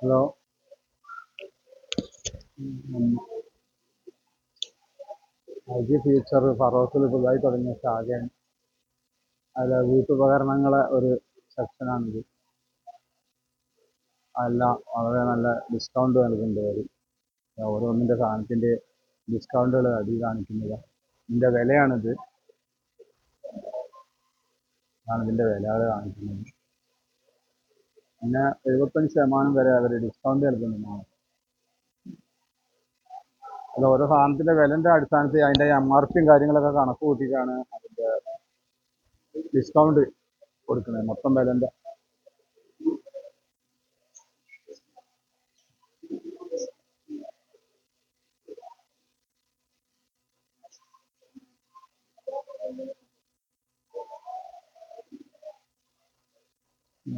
Hello. G future ഫറോസിൽ പുതുതായി തുടങ്ങിയ ശാഖയാണ്. അതിൽ വീട്ടുപകരണങ്ങളെ ഒരു സെക്ഷനാണിത് അല്ല വളരെ നല്ല ഡിസ്കൗണ്ട് നൽകുന്നുണ്ട് അവർ ഓരോന്നിന്റെ സാധനത്തിന്റെ ഡിസ്കൗണ്ടുകൾ അടി കാണിക്കുന്നത്. ഇതിന്റെ വിലയാണിത്. ആണ് ഇതിന്റെ വിലകൾ കാണിക്കുന്നത്. പിന്നെ എഴുപത്തഞ്ച് ശതമാനം വരെ അവർ ഡിസ്കൗണ്ട് നൽകുന്നതാണ് അത് ഓരോ സാധനത്തിന്റെ വിലന്റെ അടിസ്ഥാനത്തിൽ അതിന്റെ എം ആർ പിയും കാര്യങ്ങളൊക്കെ കണക്ക് കൂട്ടിയിട്ടാണ് അതിന്റെ ഡിസ്കൗണ്ട് കൊടുക്കുന്നത്. മൊത്തം വിലന്റെ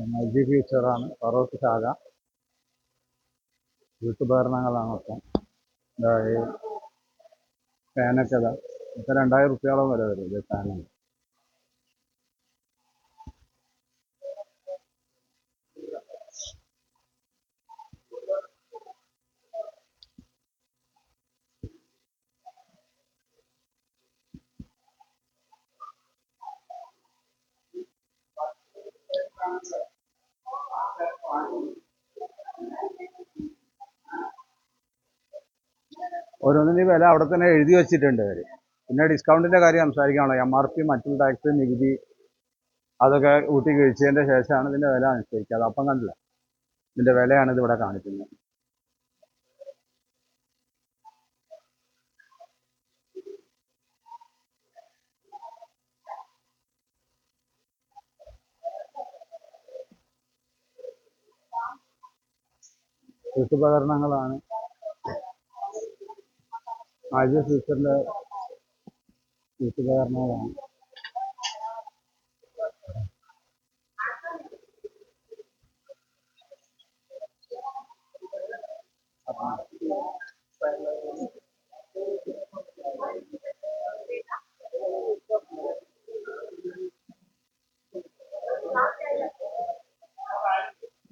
മൾജി ഫ്യൂച്ചറാണ് ഫറോക്ക് ശാഖ വീട്ടുപകരണങ്ങളാണ് മൊത്തം ഫാനൊക്കെ ഇതാ. ഇപ്പം രണ്ടായിരം റുപ്യോളം വരെ വരും ഇത് ഫാനാണ് ഓരോന്നിന്റെ വില അവിടെ തന്നെ എഴുതി വെച്ചിട്ടുണ്ട് അവർ പിന്നെ ഡിസ്കൗണ്ടിന്റെ കാര്യം സംസാരിക്കുകയാണോ എം ആർ പി മറ്റുള്ള ടാക്സ് നികുതി അതൊക്കെ കൂട്ടി കഴിച്ചതിന്റെ ശേഷമാണ് ഇതിന്റെ വില അനുസരിക്കുക. അത് അപ്പം കണ്ടില്ല. ഇതിന്റെ വിലയാണ് ഇതിവിടെ കാണിക്കുന്നത്. വീട്ടുപകരണങ്ങളാണ് ആദ്യ ഫ്യൂച്ചറിന്റെ വീട്ടുപകരണങ്ങളാണ്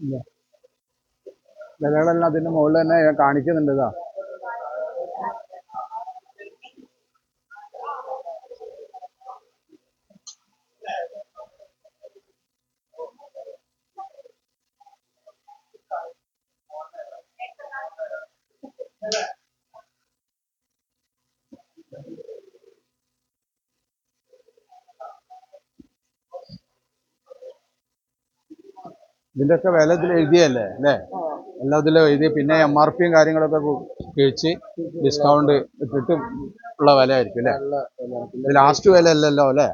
ഇല്ല. വിലകളെല്ലാം അതിന്റെ മുകളിൽ തന്നെ കാണിക്കുന്നുണ്ട് ഇതാ ഇതിന്റെയൊക്കെ വില ഇതിൽ എഴുതിയല്ലേ അല്ലേ? എല്ലാം ഇതിൽ എഴുതി പിന്നെ എം ആർ പിയും കാര്യങ്ങളൊക്കെ കഴിച്ച് ഡിസ്കൗണ്ട് ഇട്ടിട്ട് ഉള്ള വില ആയിരിക്കും അല്ലേ ഇത് ലാസ്റ്റ് വില അല്ലല്ലോ അല്ലേ?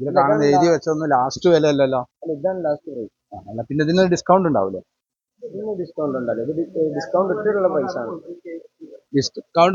ഇതിൽ കാണുന്ന എഴുതി വെച്ചൊന്നും ലാസ്റ്റ് വില അല്ലല്ലോ അല്ല പിന്നെ ഇതിന് ഡിസ്കൗണ്ട് ഉണ്ടാവില്ലേ? ഡിസ്കൗണ്ട് ഉണ്ടല്ലോ. ഇത് ഡിസ്കൗണ്ട് ഇട്ടിട്ടുള്ള പൈസ ആണ്. ഡിസ്കൗണ്ട്